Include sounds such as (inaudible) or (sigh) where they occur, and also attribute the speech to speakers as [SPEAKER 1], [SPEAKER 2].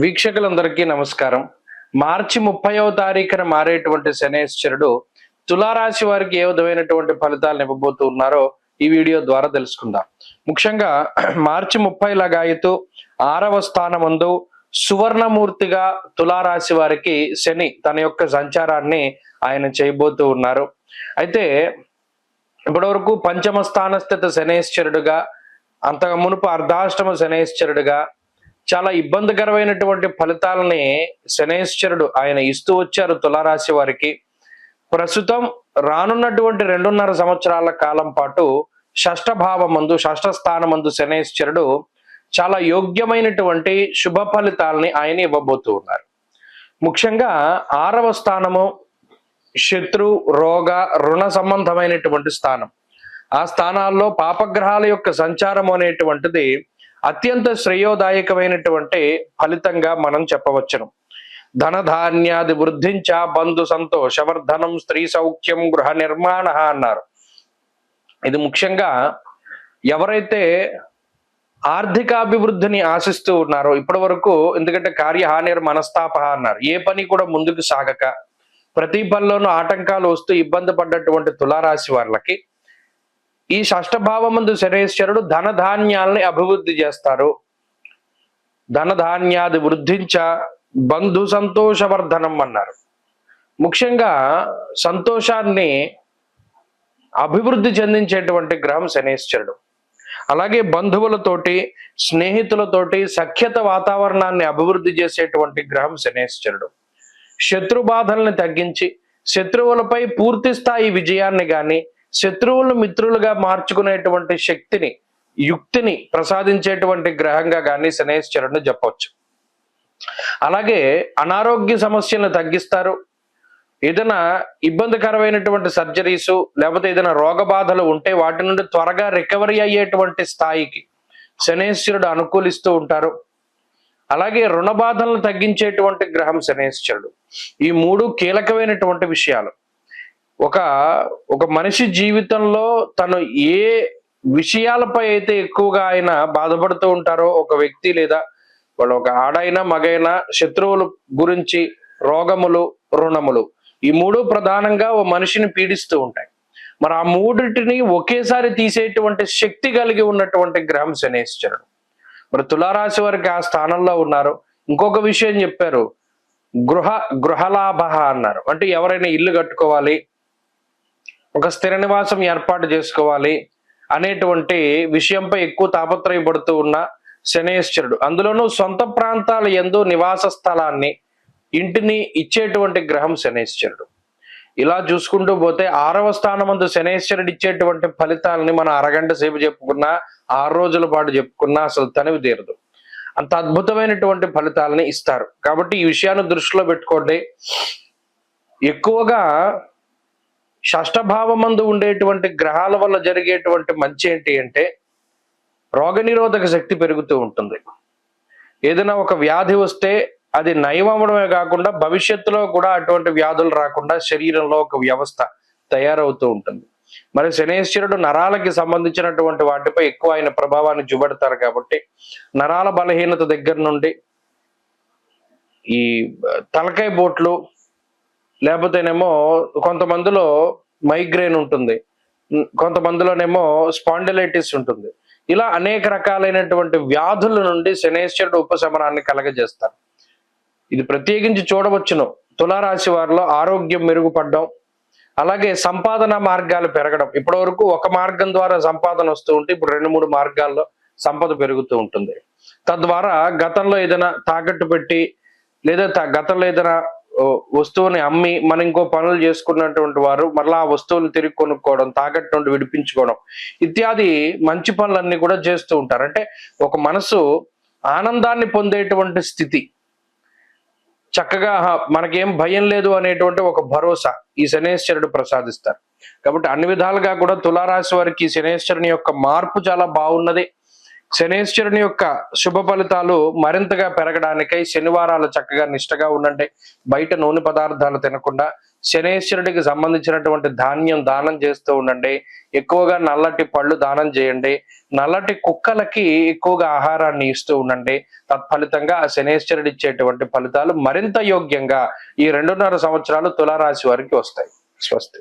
[SPEAKER 1] వీక్షకులందరికీ నమస్కారం. మార్చి ముప్పైవ తారీఖున మారేటువంటి శనేశ్వరుడు తులారాశి వారికి ఏ విధమైనటువంటి ఫలితాలను ఇవ్వబోతూ ఉన్నారో ఈ వీడియో ద్వారా తెలుసుకుందాం. ముఖ్యంగా (clears throat) మార్చి ముప్పై లగాయతు ఆరవ స్థానమందు సువర్ణమూర్తిగా తులారాశి వారికి శని తన యొక్క సంచారాన్ని ఆయన చేయబోతూ ఉన్నారు. అయితే ఇప్పటివరకు పంచమ స్థానస్థిత శనేశ్వరుడుగా అంతకు మునుపు అర్ధాష్టమ శనేశ్వరుడుగా చాలా ఇబ్బందికరమైనటువంటి ఫలితాలని శనేశ్వరుడు ఆయన ఇస్తూ వచ్చారు తులారాశి వారికి. ప్రస్తుతం రానున్నటువంటి రెండున్నర సంవత్సరాల కాలం పాటు షష్ఠ మందు షష్ఠ స్థానమందు శనేశ్వరుడు చాలా యోగ్యమైనటువంటి శుభ ఫలితాలని ఆయన ఇవ్వబోతూ ఉన్నారు. ముఖ్యంగా ఆరవ స్థానము శత్రు రోగ రుణ సంబంధమైనటువంటి స్థానం. ఆ స్థానాల్లో పాపగ్రహాల యొక్క సంచారం అనేటువంటిది అత్యంత శ్రేయోదాయకమైనటువంటి ఫలితంగా మనం చెప్పవచ్చును. ధనధాన్యాది వృద్ధించ బంధు సంతోషవర్ధనం స్త్రీ సౌఖ్యం గృహ నిర్మాణ అన్నారు. ఇది ముఖ్యంగా ఎవరైతే ఆర్థిక అభివృద్ధిని ఆశిస్తూ ఉన్నారో ఇప్పటి వరకు ఎందుకంటే కార్యహానిర్ మనస్తాప అన్నారు. ఏ పని కూడా ముందుకు సాగక ప్రతి పనిలోనూ ఆటంకాలు వస్తూ ఇబ్బంది పడ్డటువంటి తులారాశి వాళ్ళకి ఈ షష్టభావమందు శరేశ్వరుడు ధనధాన్యాలని అభివృద్ధి చేస్తారు. ధనధాన్యాది వృద్ధించ బంధు సంతోషవర్ధనం అన్నారు. ముఖ్యంగా సంతోషాన్ని అభివృద్ధి చెందించేటువంటి గ్రహం శనేశ్వరుడు. అలాగే బంధువులతోటి స్నేహితులతోటి సఖ్యత వాతావరణాన్ని అభివృద్ధి చేసేటువంటి గ్రహం శనేశ్వరుడు. శత్రు బాధల్ని తగ్గించి శత్రువులపై పూర్తి స్థాయి విజయాన్ని కానీ శత్రువులను మిత్రులుగా మార్చుకునేటువంటి శక్తిని యుక్తిని ప్రసాదించేటువంటి గ్రహంగా కానీ శనేశ్వరుడు చెప్పవచ్చు. అలాగే అనారోగ్య సమస్యలను తగ్గిస్తారు. ఏదైనా ఇబ్బందికరమైనటువంటి సర్జరీస్ లేకపోతే ఏదైనా రోగ బాధలు ఉంటే వాటి నుండి త్వరగా రికవరీ అయ్యేటువంటి స్థాయికి శనేశ్వరుడు అనుకూలిస్తూ ఉంటారు. అలాగే రుణ బాధలను తగ్గించేటువంటి గ్రహం శనేశ్వరుడు. ఈ మూడు కీలకమైనటువంటి విషయాలు. ఒక ఒక మనిషి జీవితంలో తను ఏ విషయాలపై అయితే ఎక్కువగా ఆయన బాధపడుతూ ఉంటారో ఒక వ్యక్తి లేదా వాళ్ళు ఒక ఆడైనా మగైనా శత్రువుల గురించి రోగములు రుణములు ఈ మూడు ప్రధానంగా ఓ మనిషిని పీడిస్తూ ఉంటాయి. మరి ఆ మూడింటిని ఒకేసారి తీసేటువంటి శక్తి కలిగి ఉన్నటువంటి గ్రహం శనేశ్వరుడు. మరి తులారాశి వారికి ఆ స్థానంలో ఉన్నారు. ఇంకొక విషయం చెప్పారు. గృహ గృహలాభ అన్నారు. అంటే ఎవరైనా ఇల్లు కట్టుకోవాలి ఒక స్థిర నివాసం ఏర్పాటు చేసుకోవాలి అనేటువంటి విషయంపై ఎక్కువ తాపత్రయపడుతూ ఉన్న శనేశ్వరుడు. అందులోనూ సొంత ప్రాంతాల ఎందు నివాస స్థలాన్ని ఇంటిని ఇచ్చేటువంటి గ్రహం శనేశ్వరుడు. ఇలా చూసుకుంటూ పోతే ఆరవ స్థానమందు శనేశ్వరుడు ఇచ్చేటువంటి ఫలితాలని మనం అరగంట సేపు చెప్పుకున్నా ఆరు రోజుల పాటు చెప్పుకున్నా అసలు తనివి తీరదు. అంత అద్భుతమైనటువంటి ఫలితాలని ఇస్తారు. కాబట్టి ఈ విషయాన్ని దృష్టిలో పెట్టుకోండి. ఎక్కువగా షష్టభావమందు ఉండేటువంటి గ్రహాల వల్ల జరిగేటువంటి మంచి ఏంటి అంటే రోగనిరోధక శక్తి పెరుగుతూ ఉంటుంది. ఏదైనా ఒక వ్యాధి వస్తే అది నయం అవ్వడమే కాకుండా భవిష్యత్తులో కూడా అటువంటి వ్యాధులు రాకుండా శరీరంలో ఒక వ్యవస్థ తయారవుతూ ఉంటుంది. మరి శనేశ్వరుడు నరాలకి సంబంధించినటువంటి వాటిపై ఎక్కువ ఆయన ప్రభావాన్ని చూపెడతారు కాబట్టి నరాల బలహీనత దగ్గర నుండి ఈ తలకాయ బోట్లు లేకపోతేనేమో కొంతమందిలో మైగ్రేన్ ఉంటుంది. కొంతమందిలోనేమో స్పాండిలైటిస్ ఉంటుంది. ఇలా అనేక రకాలైనటువంటి వ్యాధుల నుండి శనేశ్వరుడు ఉపశమనాన్ని కలగజేస్తారు. ఇది ప్రత్యేకించి చూడవచ్చును. తులారాశి వారిలో ఆరోగ్యం మెరుగుపడడం అలాగే సంపాదన మార్గాలు పెరగడం. ఇప్పటి వరకు ఒక మార్గం ద్వారా సంపాదన వస్తూ ఉంటే ఇప్పుడు రెండు మూడు మార్గాల్లో సంపద పెరుగుతూ ఉంటుంది. తద్వారా గతంలో ఏదైనా తాకట్టు పెట్టి లేదా త- గతంలో ఏదైనా వస్తువుని అమ్మి మనం ఇంకో పనులు చేసుకున్నటువంటి వారు మరలా ఆ వస్తువులు తిరిగి కొనుక్కోవడం తాకట్టు నుండి విడిపించుకోవడం ఇత్యాది మంచి పనులన్నీ కూడా చేస్తూ ఉంటారు. అంటే ఒక మనసు ఆనందాన్ని పొందేటువంటి స్థితి. చక్కగా మనకేం భయం లేదు అనేటువంటి ఒక భరోసా ఈ శనేశ్వరుడు ప్రసాదిస్తారు. కాబట్టి అన్ని విధాలుగా కూడా తులారాశి వారికి శనేశ్వరుని యొక్క మార్పు చాలా బాగున్నది. శనేశ్వరుని యొక్క శుభ ఫలితాలు మరింతగా పెరగడానికై శనివారాలు చక్కగా నిష్టగా ఉండండి. బయట నూనె పదార్థాలు తినకుండా శనేశ్వరుడికి సంబంధించినటువంటి ధాన్యం దానం చేస్తూ ఉండండి. ఎక్కువగా నల్లటి పళ్ళు దానం చేయండి. నల్లటి కుక్కలకి ఎక్కువగా ఆహారాన్ని ఇస్తూ ఉండండి. తత్ఫలితంగా ఆ శనేశ్వరుడు ఇచ్చేటువంటి ఫలితాలు మరింత యోగ్యంగా ఈ రెండున్నర సంవత్సరాలు తులారాశి వారికి వస్తాయి. స్వస్తి.